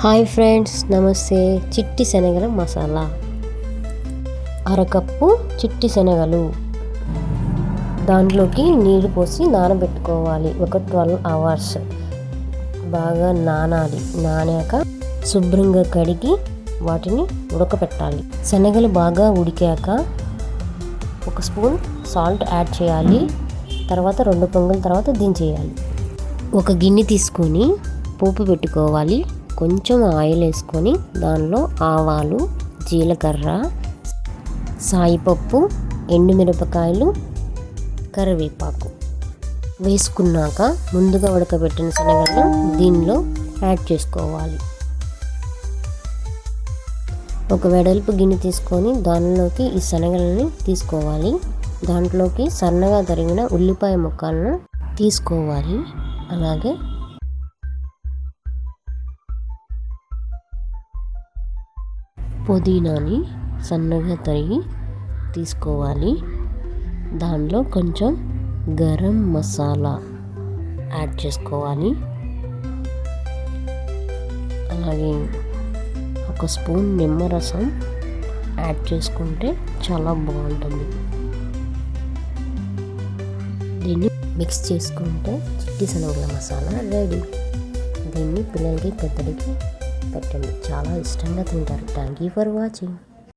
Hi friends నమస్తే. చిట్టి శనగల మసాలా. అరకప్పు చిట్టి శనగలు. దాంట్లోకి నీరు పోసి నానబెట్టుకోవాలి. ఒక ట్వెల్వ్ అవర్స్ బాగా నానాలి. నానాక శుభ్రంగా కడిగి వాటిని ఉడకపెట్టాలి. శనగలు బాగా ఉడికాక ఒక స్పూన్ సాల్ట్ యాడ్ చేయాలి. తర్వాత రెండు పొంగల తర్వాత దించేయాలి. ఒక గిన్నె తీసుకొని పోపు పెట్టుకోవాలి. కొంచెం ఆయిల్ వేసుకొని దానిలో ఆవాలు జీలకర్ర సాయిపప్పు ఎండుమిరపకాయలు కరివేపాకు వేసుకున్నాక ముందుగా ఉడకబెట్టిన శనగలను దీనిలో యాడ్ చేసుకోవాలి. ఒక వెడల్పు గిన్నె తీసుకొని దానిలోకి ఈ శనగలని తీసుకోవాలి. దాంట్లోకి సన్నగా తరిగిన ఉల్లిపాయ ముక్కలను తీసుకోవాలి. అలాగే పుదీనాని సన్నగా తరిగి తీసుకోవాలి. దానిలో కొంచెం గరం మసాలా యాడ్ చేసుకోవాలి. అలాగే ఒక స్పూన్ నిమ్మరసం యాడ్ చేసుకుంటే చాలా బాగుంటుంది. దీన్ని మిక్స్ చేసుకుంటే చిట్టి శనగల మసాలా రెడీ. దీన్ని పిల్లలకి పెద్దలకి పెట్టండి. చాలా ఇష్టంగా తింటారు. Thank you for watching